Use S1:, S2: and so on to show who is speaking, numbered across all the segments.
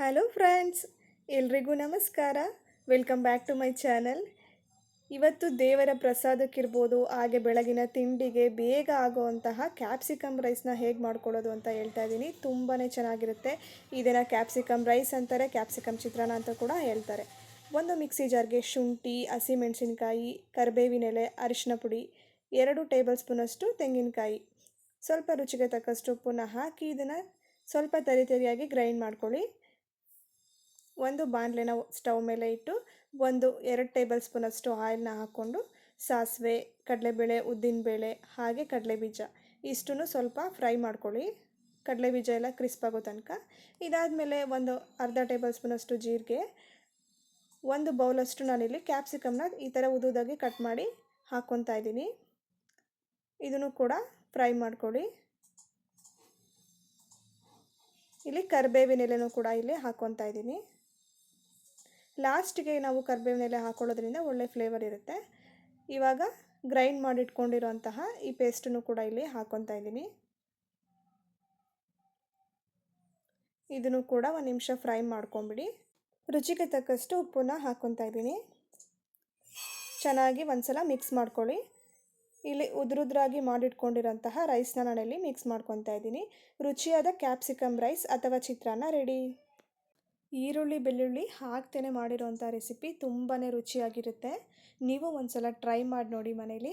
S1: Hello friends ಎಲ್ರಿಗೂ ನಮಸ್ಕಾರ. Welcome back to my channel ಇವತ್ತು ದೇವರ ಪ್ರಸಾದಕ್ಕಿರ್ಬೋದು, ಹಾಗೆ ಬೆಳಗಿನ ತಿಂಡಿಗೆ ಬೇಗ ಆಗುವಂತಹ ಕ್ಯಾಪ್ಸಿಕಮ್ ರೈಸ್ನ ಹೇಗೆ ಮಾಡ್ಕೊಳ್ಳೋದು ಅಂತ ಹೇಳ್ತಾ ಇದ್ದೀನಿ. ತುಂಬಾ ಚೆನ್ನಾಗಿರುತ್ತೆ. ಇದನ್ನು ಕ್ಯಾಪ್ಸಿಕಮ್ ರೈಸ್ ಅಂತಾರೆ ಕ್ಯಾಪ್ಸಿಕಮ್ ಚಿತ್ರಾನ್ನ ಅಂತ ಕೂಡ ಹೇಳ್ತಾರೆ. ಒಂದು ಮಿಕ್ಸಿ ಜಾರ್ಗೆ ಶುಂಠಿ ಹಸಿಮೆಣಸಿನ್ಕಾಯಿ ಕರಿಬೇವಿನೆಲೆ ಅರಿಶಿನ ಪುಡಿ, ಎರಡು ಟೇಬಲ್ ಸ್ಪೂನಷ್ಟು ತೆಂಗಿನಕಾಯಿ. ಸ್ವಲ್ಪ ರುಚಿಗೆ ತಕ್ಕಷ್ಟು ಉಪ್ಪನ್ನ ಹಾಕಿ ಇದನ್ನು ಸ್ವಲ್ಪ ತರಿ ತರಿಯಾಗಿ ಗ್ರೈಂಡ್ ಮಾಡ್ಕೊಳ್ಳಿ. ಒಂದು ಬಾಣಲೆನ ಸ್ಟವ್ ಮೇಲೆ ಇಟ್ಟು ಒಂದು ಎರಡು ಟೇಬಲ್ ಸ್ಪೂನಷ್ಟು ಆಯಿಲ್ನ ಹಾಕ್ಕೊಂಡು ಸಾಸಿವೆ, ಕಡಲೆಬೇಳೆ, ಉದ್ದಿನಬೇಳೆ ಹಾಗೆ ಕಡಲೆಬೀಜ ಇಷ್ಟನ್ನು ಸ್ವಲ್ಪ ಫ್ರೈ ಮಾಡ್ಕೊಳ್ಳಿ. ಕಡಲೆಬೀಜ ಎಲ್ಲ ಕ್ರಿಸ್ಪ್ ಆಗೋ ತನಕ. ಇದಾದಮೇಲೆ ಒಂದು ಅರ್ಧ ಟೇಬಲ್ ಸ್ಪೂನಷ್ಟು ಜೀರಿಗೆ, ಒಂದು ಬೌಲಷ್ಟು ನಾನಿಲ್ಲಿ ಕ್ಯಾಪ್ಸಿಕಮ್ನ ಈ ಥರ ಉದುದಾಗಿ ಕಟ್ ಮಾಡಿ ಹಾಕ್ಕೊತಾ ಇದ್ದೀನಿ. ಇದನ್ನು ಕೂಡ ಫ್ರೈ ಮಾಡ್ಕೊಳ್ಳಿ. ಇಲ್ಲಿ ಕರಿಬೇವಿನ ಎಲೆನೂ ಕೂಡ ಇಲ್ಲಿ ಹಾಕ್ಕೊತಾ ಇದ್ದೀನಿ. ಲಾಸ್ಟಿಗೆ ನಾವು ಕರ್ಬೇವಿನ ಎಲೆ ಹಾಕೊಳ್ಳೋದ್ರಿಂದ ಒಳ್ಳೆ ಫ್ಲೇವರ್ ಇರುತ್ತೆ. ಇವಾಗ ಗ್ರೈಂಡ್ ಮಾಡಿಟ್ಕೊಂಡಿರುವಂತಹ ಈ ಪೇಸ್ಟನ್ನು ಕೂಡ ಇಲ್ಲಿ ಹಾಕ್ಕೊತಾ ಇದ್ದೀನಿ. ಇದನ್ನು ಕೂಡ ಒಂದು ನಿಮಿಷ ಫ್ರೈ ಮಾಡ್ಕೊಂಬಿಡಿ. ರುಚಿಗೆ ತಕ್ಕಷ್ಟು ಉಪ್ಪನ್ನ ಹಾಕೊತಾ ಇದ್ದೀನಿ. ಚೆನ್ನಾಗಿ ಒಂದ್ಸಲ ಮಿಕ್ಸ್ ಮಾಡ್ಕೊಳ್ಳಿ. ಇಲ್ಲಿ ಉದ್ರುದ್ರಾಗಿ ಮಾಡಿಟ್ಕೊಂಡಿರೋಂತಹ ರೈಸ್ನ ನಾನಿಲ್ಲಿ ಮಿಕ್ಸ್ ಮಾಡ್ಕೊತಾ ಇದ್ದೀನಿ. ರುಚಿಯಾದ ಕ್ಯಾಪ್ಸಿಕಮ್ ರೈಸ್ ಅಥವಾ ಚಿತ್ರಾನ್ನ ರೆಡಿ. ಈರುಳ್ಳಿ, ಬೆಳ್ಳುಳ್ಳಿ ಹಾಕ್ತೇನೆ ಮಾಡಿರೋಂಥ ರೆಸಿಪಿ ತುಂಬಾ ರುಚಿಯಾಗಿರುತ್ತೆ. ನೀವು ಒಂದು ಸಲ ಟ್ರೈ ಮಾಡಿ ನೋಡಿ ಮನೇಲಿ.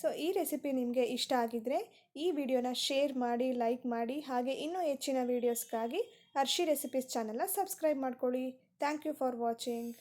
S1: ಸೊ, ಈ ರೆಸಿಪಿ ನಿಮಗೆ ಇಷ್ಟ ಆಗಿದ್ದರೆ ಈ ವಿಡಿಯೋನ ಶೇರ್ ಮಾಡಿ, ಲೈಕ್ ಮಾಡಿ, ಹಾಗೆ ಇನ್ನೂ ಹೆಚ್ಚಿನ ವೀಡಿಯೋಸ್ಗಾಗಿ ಅರ್ಷಿ ರೆಸಿಪೀಸ್ ಚಾನಲ್ನ ಸಬ್ಸ್ಕ್ರೈಬ್ ಮಾಡ್ಕೊಳ್ಳಿ. Thank you for watching.